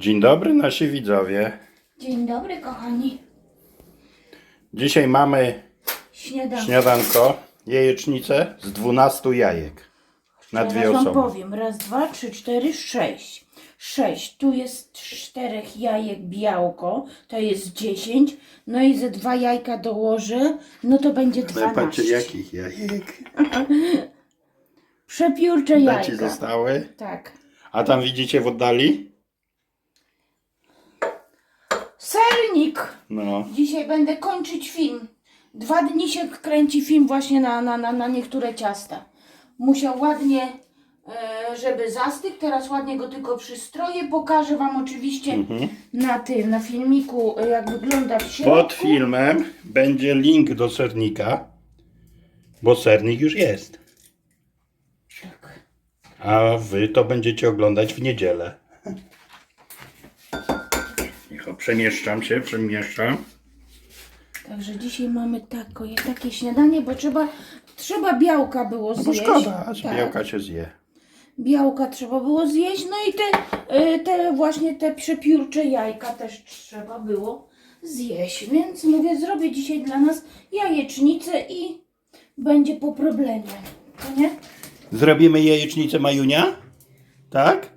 Dzień dobry nasi widzowie. Dzień dobry, kochani. Dzisiaj mamy Śniadanie. śniadanko, jajecznicę z 12 jajek na dwie Teraz wam osoby. powiem. Raz, dwa, trzy, cztery, sześć. Sześć. Tu jest czterech jajek białko. To jest dziesięć. No i ze dwa jajka dołożę. No to będzie Ale dwanaście. patrzcie jakich jajek. Przepiórcze Dwa ci jajka. zostały. Tak. A tam widzicie w oddali? Sernik. No. Dzisiaj będę kończyć film. Dwa dni się kręci film właśnie na, na, na, na niektóre ciasta. Musiał ładnie, e, żeby zastygł. Teraz ładnie go tylko przystroję. Pokażę Wam oczywiście na tym, na filmiku, e, jak wygląda w środku. Pod filmem będzie link do sernika, bo sernik już jest. Tak. A wy to będziecie oglądać w niedzielę. Przemieszczam się, przemieszczam. Także dzisiaj mamy tako, takie śniadanie, bo trzeba, trzeba białka było No bo zjeść. szkoda, że Tak. białka się zje. Białka trzeba było zjeść, no i te, y, te właśnie te przepiórcze jajka też trzeba było zjeść. Więc mówię, zrobię dzisiaj dla nas jajecznicę i będzie po problemie. To nie? Zrobimy jajecznicę Majunia? Tak?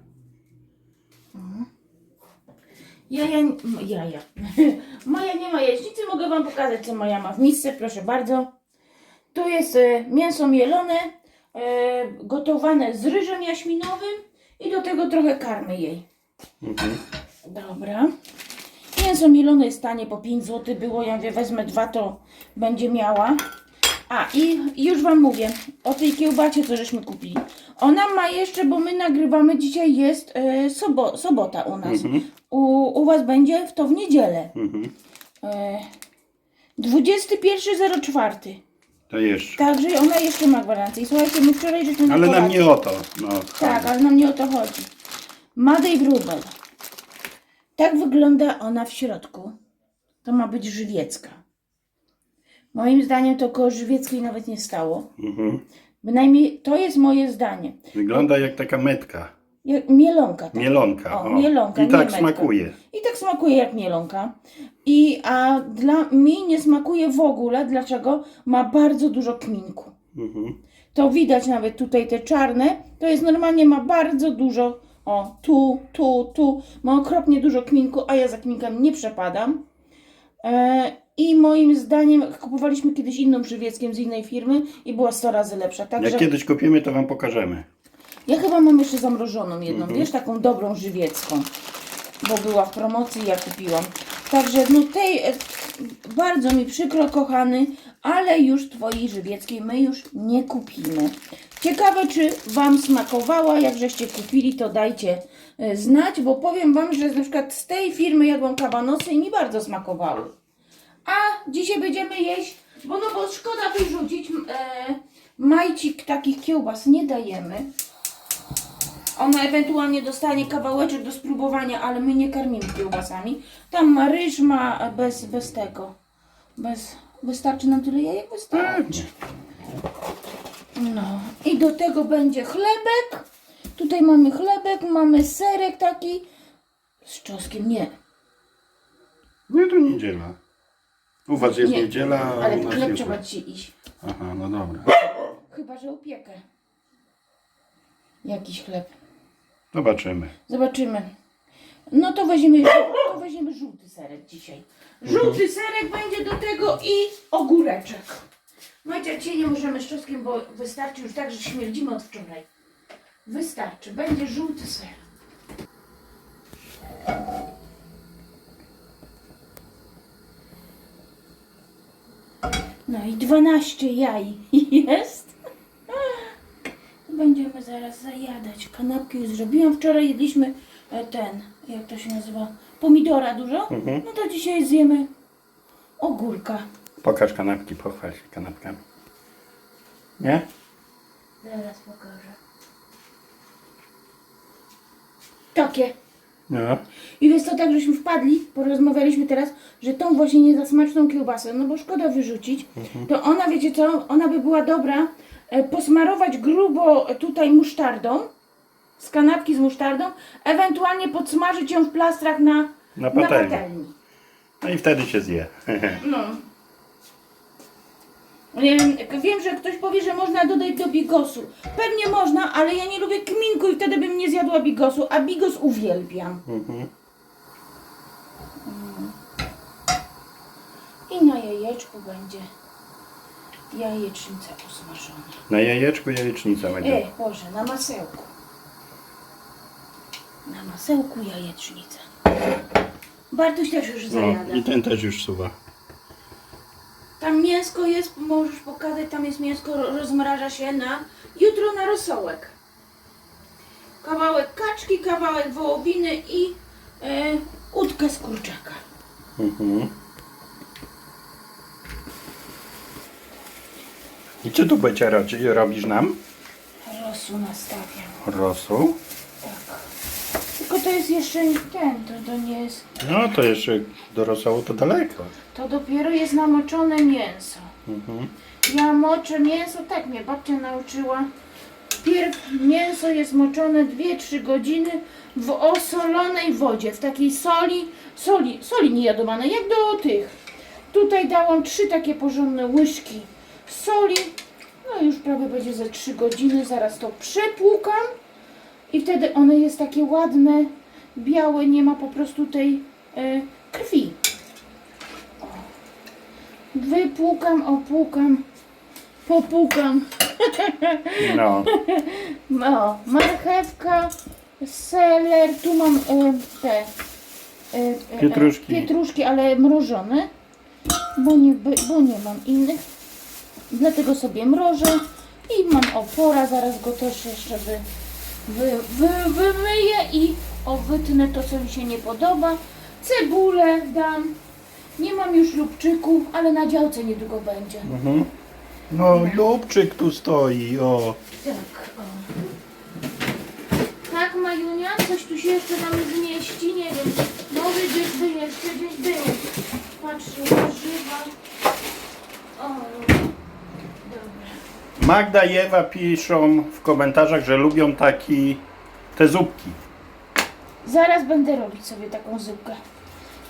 Jaja, m- jaja. Maja nie ma jajecznicy, mogę Wam pokazać, co Maja ma w misce, proszę bardzo. Tu jest e, mięso mielone, e, gotowane z ryżem jaśminowym i do tego trochę karmy jej. Mhm. Dobra. Mięso mielone jest tanie, po 5 zł było. Ja mówię, wezmę dwa, to będzie miała. A i już Wam mówię o tej kiełbacie, co żeśmy kupili. Ona ma jeszcze, bo my nagrywamy dzisiaj, jest e, sobo, sobota u nas. U, u Was będzie w to w niedzielę. Mhm. E, 21.04. To jeszcze. Także ona jeszcze ma gwarancję. I Słuchajcie, my wczoraj żeśmy na Ale nam kolację- nie o to. No, tak, ale nam nie o to chodzi. Madej Wróbel. Tak wygląda ona w środku. To ma być żywiecka. Moim zdaniem to koło żywieckiej nawet nie stało. Mhm. Bynajmniej to jest moje zdanie. Wygląda jak taka metka. Jak mielonka. Tak? Mielonka. O, mielonka, I tak metka. smakuje. I tak smakuje jak mielonka. I a dla mnie nie smakuje w ogóle. Dlaczego? Ma bardzo dużo kminku. Mhm. To widać nawet tutaj te czarne. To jest normalnie ma bardzo dużo. O, tu, tu, tu. Ma okropnie dużo kminku, a ja za kminkiem nie przepadam. E, I moim zdaniem kupowaliśmy kiedyś inną żywieckiem z innej firmy i była 100 razy lepsza. Także Jak kiedyś kupimy, to wam pokażemy. ja chyba mam jeszcze zamrożoną jedną, Mhm. wiesz, taką dobrą żywiecką, bo była w promocji i ja kupiłam. Także no tej e, bardzo mi przykro, kochany, ale już twojej żywieckiej my już nie kupimy. Ciekawe, czy Wam smakowała, jak żeście kupili, to dajcie e, znać, bo powiem Wam, że na przykład z tej firmy jadłam kabanosy i mi bardzo smakowały. A dzisiaj będziemy jeść, bo no bo szkoda wyrzucić, e, majcik takich kiełbas nie dajemy. Ona ewentualnie dostanie kawałeczek do spróbowania, ale my nie karmimy kiełbasami. Tam ma ryż, ma bez, bez tego. Bez, wystarczy nam tyle jajek? Wystarczy. No i do tego będzie chlebek. Tutaj mamy chlebek, mamy serek taki z czosnkiem. Nie, No to niedziela. U was jest Nie, niedziela, a ale u nas chleb jest... trzeba dzisiaj iść. Aha, no dobra. Chyba, że upiekę. Jakiś chleb. Zobaczymy. Zobaczymy. No to weźmiemy, to weźmiemy żółty serek dzisiaj. Żółty serek będzie do tego i ogóreczek. Macie, dzisiaj nie możemy z czosnkiem, bo wystarczy już tak, że śmierdzimy od wczoraj. Wystarczy. Będzie żółty ser. No i 12 jaj jest. Będziemy zaraz zajadać. Kanapki już zrobiłam. Wczoraj jedliśmy e, ten, jak to się nazywa, pomidora dużo. No to dzisiaj zjemy ogórka. Pokaż kanapki, pochwal się kanapkami. Nie? Zaraz pokażę. Takie. No. I wiesz co, tak żeśmy wpadli, porozmawialiśmy teraz, że tą właśnie nie za smaczną kiełbasę, no bo szkoda wyrzucić, to ona, wiecie co, ona by była dobra e, posmarować grubo tutaj musztardą z kanapki z musztardą, ewentualnie podsmażyć ją w plastrach na, Na patelni. patelni. No i wtedy się zje. No. Nie wiem, wiem, że ktoś powie, że można dodać do bigosu. Pewnie można, ale ja nie lubię kminku i wtedy bym nie zjadła bigosu, a bigos uwielbiam. Mhm. I na jajeczku będzie jajecznica usmażona. Na jajeczku jajecznica będzie. E, Boże, na masełku. Na masełku jajecznica. Bartuś też już No, zajada. I ten też już suwa. Tam mięsko jest, możesz pokazać, tam jest mięsko, ro- rozmraża się na jutro na rosołek. Kawałek kaczki, kawałek wołowiny i e, udkę z kurczaka. Mhm. I co tu będzie ro- robisz nam? Rosół nastawiam. Rosół. Jest jeszcze ten, to, to nie jest. No to jeszcze do rosołu to daleko. To dopiero jest namoczone mięso. Mhm. Ja moczę mięso, tak mnie babcia nauczyła. Pierw mięso jest moczone 2-3 godziny w osolonej wodzie, w takiej soli, soli, soli niejadowanej, jak do tych. Tutaj dałam trzy takie porządne łyżki soli. No już prawie będzie ze 3 godziny, zaraz to przepłukam i wtedy one jest takie ładne, białe, nie ma po prostu tej e, krwi. O. Wypłukam, opłukam, popłukam. No. O, marchewka, seler, tu mam e, te e, Pietruszki. Pietruszki, ale mrożone, bo nie, bo nie mam innych. Dlatego sobie mrożę i mam opora, zaraz go też jeszcze wy, wy, wy, wymyję i o, wytnę to, co mi się nie podoba. Cebulę dam. Nie mam już lubczyków, ale na działce niedługo będzie. Mhm. No lubczyk tu stoi, o. Tak, o. Tak, Majunia, coś tu się jeszcze nam zmieści, nie wiem. Może gdzieś by jeszcze gdzieś był. Patrzę, warzywa. O, dobra. Magda i Ewa piszą w komentarzach, że lubią taki te zupki. Zaraz będę robić sobie taką zupkę.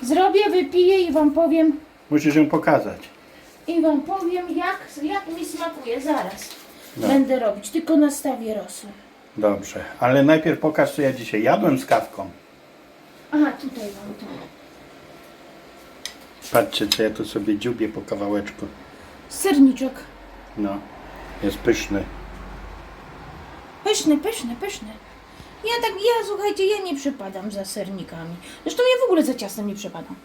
Zrobię, wypiję i wam powiem, Musisz ją pokazać. i wam powiem jak, jak mi smakuje. Zaraz No. będę robić, tylko nastawię rosół. Dobrze, ale najpierw pokaż co ja dzisiaj jadłem z kawką. Aha, tutaj mam to. Patrzcie co ja tu sobie dziubię po kawałeczku. Serniczek. No, jest pyszny. Pyszny, pyszny, pyszny. Ja tak, ja słuchajcie, ja nie przepadam za sernikami. Zresztą ja w ogóle za ciastem nie przepadam.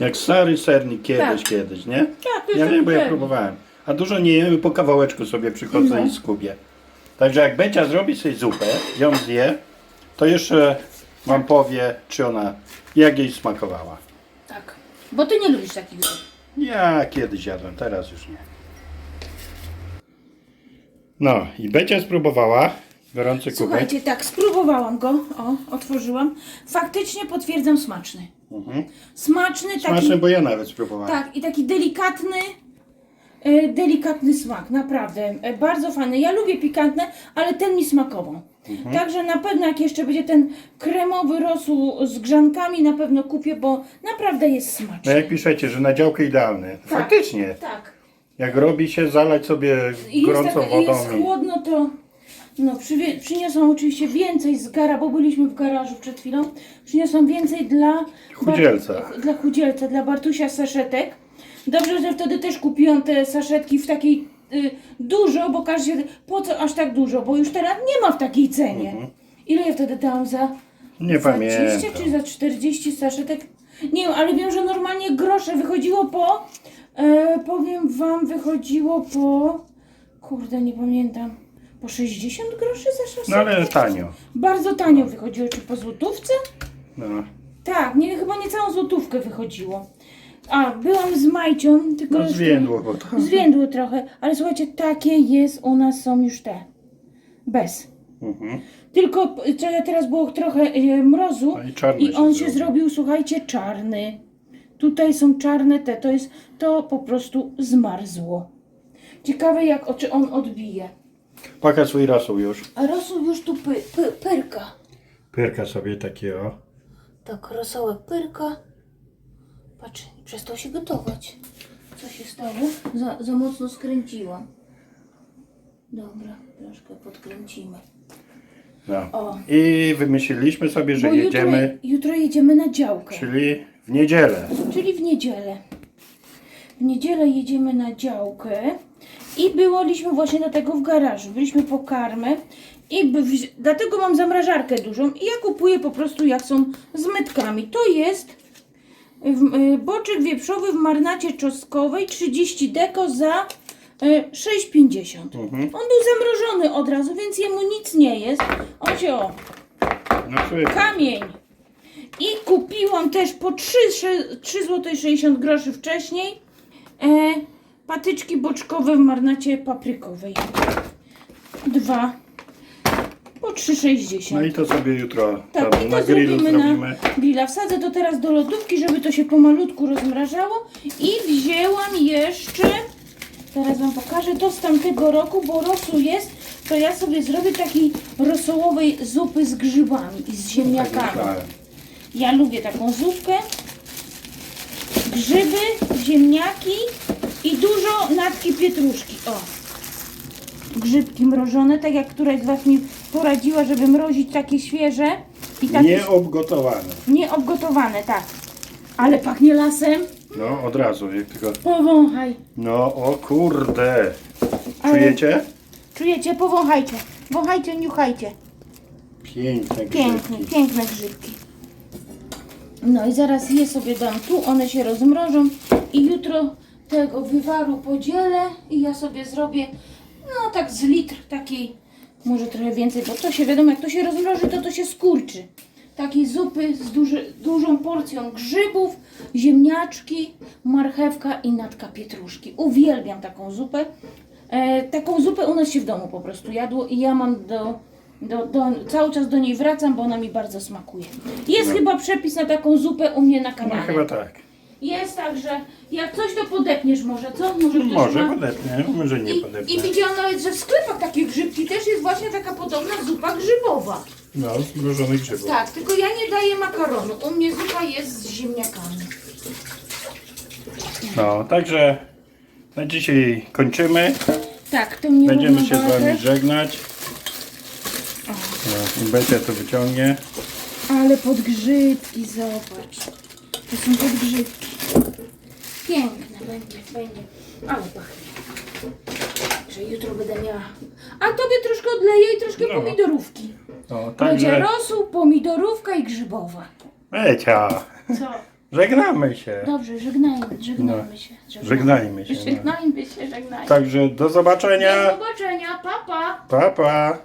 Jak stary sernik kiedyś, Tak. kiedyś, nie? Tak, to Ja wiem, bo ja próbowałem. A dużo nie jemy, po kawałeczku sobie przychodzę No. i skubię. Także jak Becia zrobi sobie zupę, ją zje, to jeszcze wam powie, czy ona, jak jej smakowała. Tak. Bo ty nie lubisz takich zup. Ja kiedyś jadłem, teraz już nie. No i Becia spróbowała, gorący kubek. Słuchajcie, tak, spróbowałam go. O, otworzyłam. Faktycznie potwierdzam smaczny. Mhm. Smaczny, taki. Smaczny, bo ja nawet spróbowałem. Tak, i taki delikatny, e, delikatny smak, naprawdę. E, bardzo fajny. Ja lubię pikantne, ale ten mi smakował. Mhm. Także na pewno jak jeszcze będzie ten kremowy rosół z grzankami, na pewno kupię, bo naprawdę jest No smaczny. jak piszecie, że na działkę idealny. Faktycznie. Tak. Jak robi się, zalać sobie I jest, gorącą tak, i wodą. jest i- chłodno, to no, przywie- przyniosłam oczywiście więcej z gara, bo byliśmy w garażu przed chwilą. Przyniosłam więcej dla Chudzielca. Bar- dla chudzielca, dla Bartusia saszetek. Dobrze, że wtedy też kupiłam te saszetki w takiej y, dużo, bo każdy się, po co aż tak dużo, bo już teraz nie ma w takiej cenie. Ile ja wtedy dałam za, Mhm. Nie za pamiętam. 20 czy za 40 saszetek? Nie wiem, ale wiem, że normalnie grosze wychodziło po, e, powiem wam, wychodziło po, kurde, nie pamiętam, po 60 groszy za saszetkę? No ale tanio. Bardzo tanio wychodziło, czy po złotówce? No. Tak, nie, chyba nie całą złotówkę wychodziło. A, byłam z Majcią, tylko No zwiędło, bo to... Zwiędło trochę, ale słuchajcie, takie jest, u nas są już te. Bez. Mhm. Tylko p- te- teraz było trochę e, mrozu No i czarny i się on się zrobił. zrobił, słuchajcie, czarny. Tutaj są czarne te, to jest, to po prostu zmarzło. Ciekawe jak, o- czy on odbije. Pokaż swój rosół już. A rosół już tu py, py, pyrka. Pyrka sobie takie o. Tak, rosołek pyrka. Patrz, przestał się gotować. Co się stało? Za, za mocno skręciłam. Dobra, troszkę podkręcimy. No. O. I wymyśliliśmy sobie, że Bo jedziemy, Jutro, jutro jedziemy na działkę. czyli w niedzielę. Czyli w niedzielę. W niedzielę jedziemy na działkę i byliśmy właśnie dlatego w garażu. Byliśmy po karmę i by, dlatego mam zamrażarkę dużą i ja kupuję po prostu jak są z metkami. To jest y, boczek wieprzowy w marnacie czosnkowej 30 deko za y, 6,50. Mhm. On był zamrożony od razu, więc jemu nic nie jest. Się o, No kamień. I kupiłam też po 3 zł 60 groszy wcześniej e, patyczki boczkowe w marnacie paprykowej. Dwa. Po 3,60. No i to sobie jutro Tak, tam i to na grillu zrobimy zrobimy. na grilla. Wsadzę to teraz do lodówki, żeby to się pomalutku rozmrażało. I wzięłam jeszcze, teraz Wam pokażę, to z tamtego roku, bo rosół jest, to ja sobie zrobię takiej rosołowej zupy z grzybami i z Tak ziemniakami. Ja lubię taką zupkę. Grzyby, ziemniaki i dużo natki pietruszki. O. Grzybki mrożone, tak jak któraś z Was mi poradziła, żeby mrozić takie świeże i takie Nieobgotowane. nieobgotowane, tak. Ale pachnie lasem. No od razu, jak tylko... Powąchaj. No o kurde. Ale- Czujecie? Czujecie? Powąchajcie. Wąchajcie, niuchajcie. Piękne grzybki. piękne grzybki. No i zaraz je sobie dam tu, one się rozmrożą i jutro tego wywaru podzielę i ja sobie zrobię no tak z litr takiej, może trochę więcej, bo to się wiadomo jak to się rozmroży to to się skurczy. Takiej zupy z duży, dużą porcją grzybów, ziemniaczki, marchewka i natka pietruszki. Uwielbiam taką zupę. E, taką zupę u nas się w domu po prostu jadło i ja mam do, do, do, cały czas do niej wracam, bo ona mi bardzo smakuje. Jest No. chyba przepis na taką zupę u mnie na No kanale. chyba tak. Jest tak, że jak coś to podepniesz może, co? Może ktoś Może ma... podepnę, może nie I, podepnę. I widziałam nawet, że w sklepach takie grzybki też jest właśnie taka podobna zupa grzybowa. No, zmrożonych grzybów. Tak, tylko ja nie daję makaronu. U mnie zupa jest z ziemniakami. No, także na dzisiaj kończymy. Tak, to mnie Będziemy się z Wami żegnać. No, Becia to wyciągnie. Ale podgrzybki, zobacz. To są podgrzybki. Piękne będzie, będzie. Ale pachnie. Że jutro będę miała. A tobie troszkę odleję i troszkę No. pomidorówki. No, Będzie także rosół, pomidorówka i grzybowa. Becia, Co? żegnamy się. Dobrze, żegnajmy, żegnajmy się. Żegnajmy się. No. Żegnajmy się, żegnajmy. Także do Do zobaczenia. zobaczenia, papa. Pa. Pa, pa.